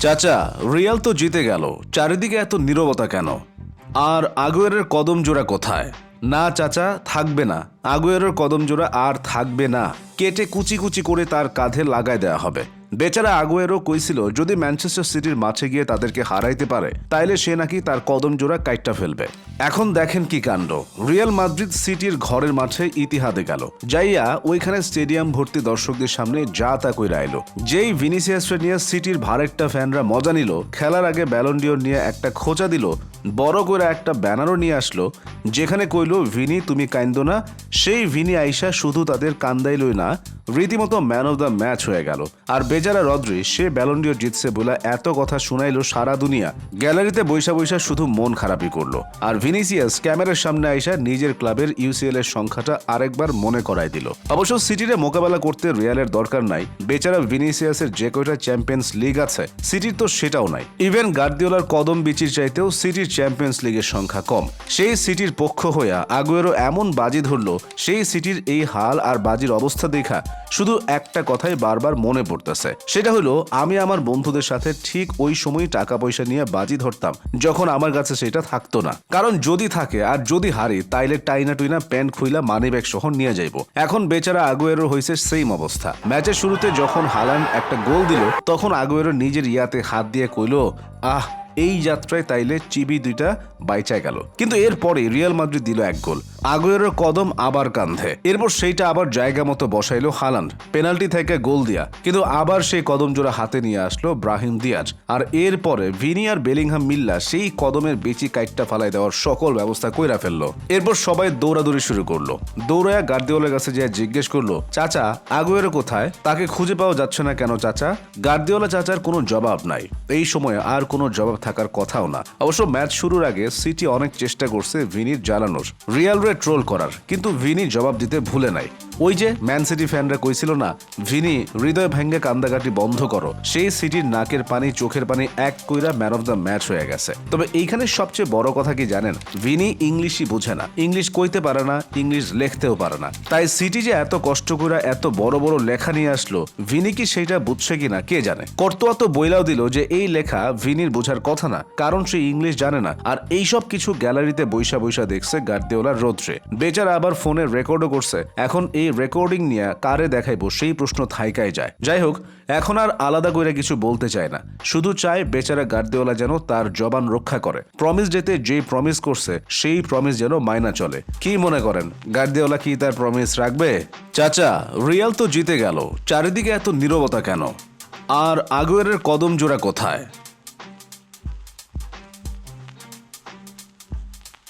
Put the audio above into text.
চাচা, রিয়াল তো জিতে গেল। চারিদিকে এত নিরবতা কেন? আর আগুয়েরের কদম জোড়া কোথায়? না, চাচা, থাকবে না। আগুয়েরের কদম জোড়া আর থাকবে না। কেটে কুচি কুচি করে তার কাঁধে লাগায় দেওয়া হবে। বেচারা আগুয়েরও কইছিল, যদি ম্যানচেস্টার সিটির মাঠে গিয়ে তাদেরকে হারাইতে পারে, তাইলে সে নাকি তার কদম জোড়া কাইটটা ফেলবে। এখন দেখেন কি কাণ্ড। রিয়াল মাদ্রিদ সিটির ঘরের মাঠে ইতিহাদে গেল। যাইয়া ওইখানে স্টেডিয়াম ভর্তি দর্শকদের সামনে যা তা কইরা এলো যেই ভিনিসিয়াসরা নিয়ে সিটির ভারেকটা ফ্যানরা মজা নিল, খেলার আগে ব্যালন্ডিওর নিয়ে একটা খোঁচা দিল, বড় করে একটা ব্যানারও নিয়ে আসলো, যেখানে কইলো, ভিনি, তুমি কাইন্দো না। সেই ভিনি আইসা শুধু তাদের কান্দাইলই না, রীতিমতো ম্যান অফ দ্য ম্যাচ হয়ে গেল। আর বেচারা রদ্রি, সে ব্যালন্ডিও জিতছে বলে এত কথা শুনাইলো সারা দুনিয়া। গ্যালারিতে বৈশা বৈশা শুধু মন খারাপই করল। আর ভিনিসিয়াস ক্যামেরার সামনে আইসা নিজের ক্লাবের ইউসিএল এর সংখ্যাটা আরেকবার মনে করাই দিল। অবশ্য সিটিরে মোকাবেলা করতে রিয়ালের দরকার নাই। বেচারা ভিনিসিয়াসের যে কয়টা চ্যাম্পিয়ন্স লিগ আছে, সিটির তো সেটাও নাই। ইভেন গার্দিওলার কদম বিচির চাইতেও সিটির চ্যাম্পিয়ন্স লিগের সংখ্যা কম। সেই সিটির পক্ষ হইয়া আগুয়েরও এমন বাজি ধরলো, সেই সিটির এই হাল আর বাজির অবস্থা দেখা শুধু একটা কথাই বারবার মনে পড়তেছে। সেটা হলো, আমি আমার বন্ধুদের সাথে ঠিক ওই সময় টাকা পয়সা নিয়ে বাজি ধরতাম, যখন আমার কাছে সেটা থাকতো না। কারণ যদি থাকে আর যদি হারি, তাইলে টাইনা টুইনা প্যান্ট খুইলা মানি ব্যাগ সহ নিয়ে যাইব। এখন বেচারা আগুয়েরো হয়েছে সেম অবস্থা। ম্যাচের শুরুতে যখন হালান একটা গোল দিল, তখন আগুয়েরো নিজের ইয়াতে হাত দিয়ে কইল, আহ এই যাত্রায় তাইলে চিবি দুইটা বাইচায় গেল। কিন্তু এরপরে রিয়াল মাদ্রিদ দিল এক গোল। আগুয়েরোর কদম আবার কান্ধে এরপর সেইটা আবার জায়গা মতো বসাইলো হালান্ড পেনাল্টি থেকে গোল দিয়া। কিন্তু আবার সেই কদম জোড়া হাতে নিয়ে আসলো ব্রাহিম দিয়াজ। আর এরপরে ভিনি আর বেলিংহাম মিল্লা সেই কদমের বেচি কাইটটা ফালাই দেওয়ার সকল ব্যবস্থা কইরা ফেলল। এরপর সবাই দৌড়াদৌড়ি শুরু করল। দৌড়ায়া গার্দিওলের কাছে যে জিজ্ঞেস করল, চাচা, আগুয়েরো কোথায়? তাকে খুঁজে পাওয়া যাচ্ছে না কেন, চাচা? গার্দিওলা চাচার কোনো জবাব নাই। এই সময়ে আর কোনো জবাব থাকার কথাও না। অবশ্য ম্যাচ শুরুর আগে সিটি অনেক চেষ্টা করছে ভিনির জ্বালানোর। রিয়াল রে ট্রোল করার, কিন্তু ভিনি জবাব দিতে ভুলে নাই। ওই যে ম্যান সিটি ফ্যানরা কইছিল না, ভিনি, হৃদয় ভেঙ্গে কান্দাকাটি বন্ধ করো। সেই সিটির নাকের পানি, চোখের পানি এক কইরা ম্যান অফ দ্য ম্যাচ হয়ে গেছে। তবে এইখানে সবচেয়ে বড় কথা কি জানেন? ভিনি ইংলিশই বোঝে না। ইংলিশ কইতে পারে না, ইংলিশ লিখতেও পারে না। তাই সিটি যে এত কষ্ট করে এত বড় বড় লেখা নিয়ে আসলো, ভিনি কি সেইটা বুঝছে কিনা, কে জানে? কর্তোয়া তো বইলাও দিল যে এই লেখা ভিনির বোঝার কথা না, কারণ সে ইংলিশ জানে না। আর এইসব কিছু গ্যালারিতে বৈশা বৈশা দেখছে গার্দিওলার রোদ্রে। বেচারা আবার ফোনে রেকর্ডও করছে। এখন এই রেকর্ডিং নিয়ে কারে দেখাইবো সেই প্রশ্ন থাইকায় যায়। যাই হোক এখন আর আলাদা করে কিছু বলতে চায় না। শুধু চায় বেচারা গার্দিওলা যেন তার জবান রক্ষা করে। প্রমিস যেতে যে প্রমিস করছে, সেই প্রমিস যেন মাইনা চলে। কি মনে করেন? গার্দিওলা কি তার প্রমিস রাখবে? চাচা, রিয়াল তো জিতে গেল। চারিদিকে এত নীরবতা কেন? আর আগুয়েরের কদম জোড়া কোথায়?